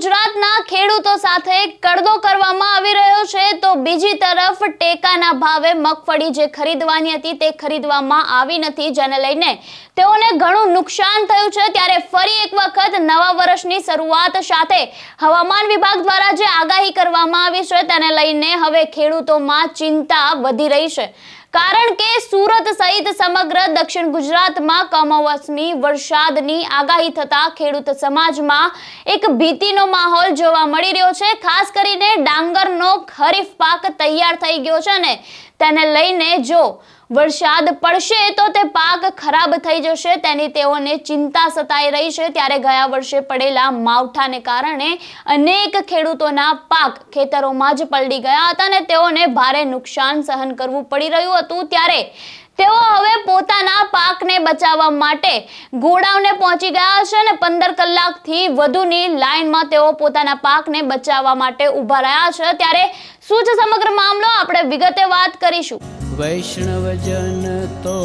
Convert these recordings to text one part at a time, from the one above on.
ગુજરાત ગુજરાતના ખેડૂતો સાથે કડદો કરવામાં આવી રહ્યો છે, તો બીજી તરફ ટેકાના ભાવે મગફળી જે ખરીદવાની હતી તે ખરીદવામાં આવી નથી. જેને લઈને તેઓને ઘણું નુકસાન થયું છે. ત્યારે ફરી એક વખત નવા વર્ષની શરૂઆત સાથે હવામાન વિભાગ દ્વારા જે આગાહી કરવામાં આવી છે, તેને લઈને હવે ખેડૂતોમાં ચિંતા વધી રહી છે. કારણ કે સુરત સહિત સમગ્ર દક્ષિણ ગુજરાતમાં કમોસમી વરસાદની આગાહી થતા ખેડૂત સમાજમાં એક ભીતિનો માહોલ જોવા મળી રહ્યો છે. ખાસ કરીને ડાંગરનો ખરીફ પાક તૈયાર થઈ ગયો છે ને તેને લઈને જો વરસાદ પડશે તો તે પાક ખરાબ થઈ જશે. તેની તેઓને ચિંતા સતાઈ રહી છે. ત્યારે ગયા વર્ષે પડેલા માવઠાને કારણે અનેક ખેડૂતોના પાક ખેતરોમાં જ પલળી ગયા હતા અને તેઓને ભારે નુકસાન સહન કરવું પડી રહ્યું હતું. ત્યારે તેઓ હવે પોતાના પાકને બચાવવા માટે ગોડાઉને પહોંચી ગયા છે અને પંદર કલાકથી વધુની લાઇનમાં તેઓ પોતાના પાકને બચાવવા માટે ઊભા રહ્યા છે. ત્યારે શું છે સમગ્ર મામલો? આપણે વિગતે વાત કરીશું. વૈષ્ણવજન તો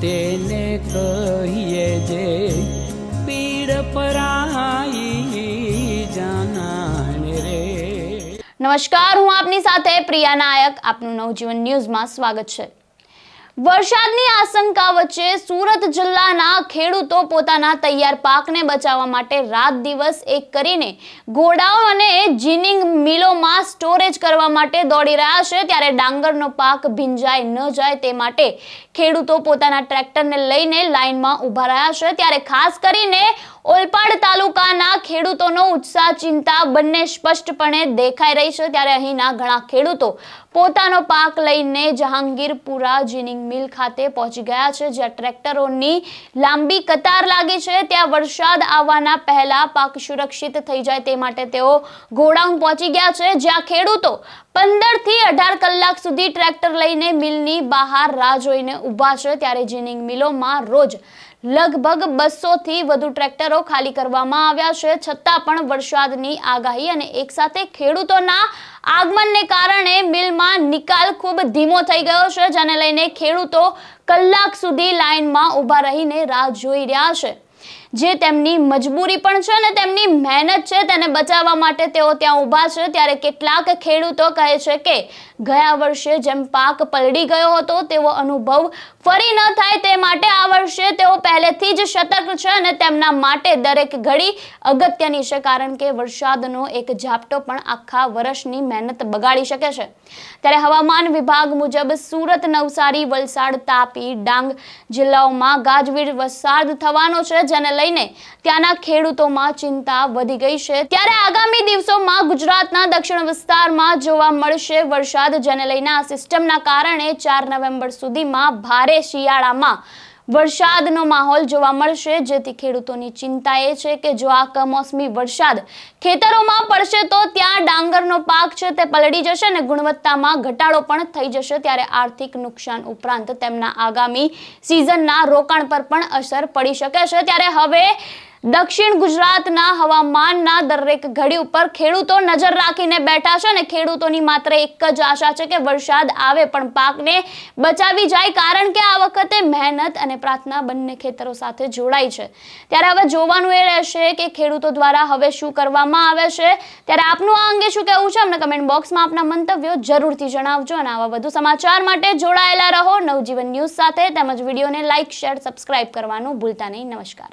તેને કહીએ જે પીડ પરાઈ જાનાને રે. નમસ્કાર હું આપની સાથે પ્રિયા નાયક. આપનું નવજીવન ન્યૂઝમાં સ્વાગત છે. વરસાદની આશંકા વચ્ચે સુરત જિલ્લાના ખેડૂતો પોતાના તૈયાર પાકને બચાવવા માટે રાત દિવસ એક કરીને ગોડાઉન અને જીનિંગ મિલોમાં સ્ટોરેજ કરવા માટે દોડી રહ્યા છે. ત્યારે ડાંગરનો પાક ભીંજાય ન જાય તે માટે ખેડૂતો પોતાના ટ્રેક્ટરને લઈને લાઇનમાં ઊભા રહ્યા છે. ત્યારે ખાસ કરીને ઓલપાડ તાલુકાના ખેડૂતોનો ઉત્સાહ, ચિંતા બંને સ્પષ્ટપણે દેખાઈ રહી છે. ત્યારે અહીંના ઘણા ખેડૂતો પોતાનો પાક લઈને જહાંગીરપુરા જીનિંગ મિલ ખાતે પહોંચી ગયા છે, જ્યાં ટ્રેક્ટરોની લાંબી કતાર લાગી છે. ત્યાં વરસાદ આવવાના પહેલા પાક સુરક્ષિત થઈ જાય તે માટે તેઓ ગોડાઉન પહોંચી ગયા છે, જ્યાં ખેડૂતો પંદરથી અઢાર કલાક સુધી ટ્રેક્ટર લઈને મિલની બહાર રાહ જોઈને ઊભા છે. ત્યારે જીનિંગ મિલોમાં રોજ લગભગ બસો થી વધુ ટ્રેક્ટરો ખાલી કરવામાં આવ્યા છે. છતાં પણ વરસાદની આગાહી અને એકસાથે ખેડૂતોના આગમનને કારણે મિલમાં નિકાલ ખૂબ ધીમો થઈ ગયો છે, જેને લઈને ખેડૂતો કલાક સુધી લાઇનમાં ઊભા રહીને રાહ જોઈ રહ્યા છે. જે તેમની મજબૂરી પણ છે અને તેમની મહેનત છે તેને બચાવવા માટે તેઓ ત્યાં ઊભા છે. ત્યારે કેટલાક ખેડૂતો કહે છે કે, ગયા વર્ષે જેમ પાક પલળી ગયો હતો, તેવો અનુભવ ફરી ન થાય તે માટે આ વર્ષે તેઓ પહેલેથી જ સતર્ક છે અને તેમના માટે દરેક ઘડી અગત્યની છે, કારણ કે વરસાદનો એક ઝાપટો પણ આખા વર્ષની મહેનત બગાડી શકે છે. ત્યારે હવામાન વિભાગ મુજબ સુરત, નવસારી, વલસાડ, તાપી, ડાંગ જિલ્લાઓમાં ગાજવીજ વરસાદ થવાનો છે, જેને લઈને ત્યાંના ખેડૂતોમાં ચિંતા વધી ગઈ છે. ત્યારે આગામી દિવસોમાં ગુજરાતના દક્ષિણ વિસ્તારમાં જોવા મળશે વરસાદ, જેને લઈને આ સિસ્ટમના કારણે ચાર નવેમ્બર સુધીમાં ભારે શિયાળામાં વરસાદનો માહોલ જોવા મળશે. જેથી ખેડૂતોની ચિંતા એ છે કે જો આ કમોસમી વરસાદ ખેતરોમાં પડશે તો ત્યાં ડાંગરનો પાક છે તે પલળી જશે અને ગુણવત્તામાં ઘટાડો પણ થઈ જશે. ત્યારે આર્થિક નુકસાન ઉપરાંત તેમના આગામી સિઝનના રોકાણ પર પણ અસર પડી શકે છે. ત્યારે હવે દક્ષિણ ગુજરાતના હવામાનના દરેક ઘડી ઉપર ખેડૂતો નજર રાખીને બેઠા છે અને ખેડૂતોની માત્ર એક જ આશા છે કે વરસાદ આવે પણ પાકને બચાવી જાય કારણ કે આ વખતે મહેનત અને પ્રાર્થના બંને ખેતરો સાથે જોડાઈ છે. ત્યારે હવે જોવાનું એ રહેશે કે ખેડૂતો દ્વારા હવે શું કરવામાં આવે છે. ત્યારે આપનું આ અંગે શું કહેવું છે? અમને કમેન્ટ બોક્સમાં આપના મંતવ્યો જરૂરથી જણાવજો અને આવા વધુ સમાચાર માટે જોડાયેલા રહો. નવજીવન ન્યૂઝ સાથે તેમજ વિડીયોને લાઇક શેર સબસ્ક્રાઇબ કરવાનું ભૂલતા નહીં. નમસ્કાર.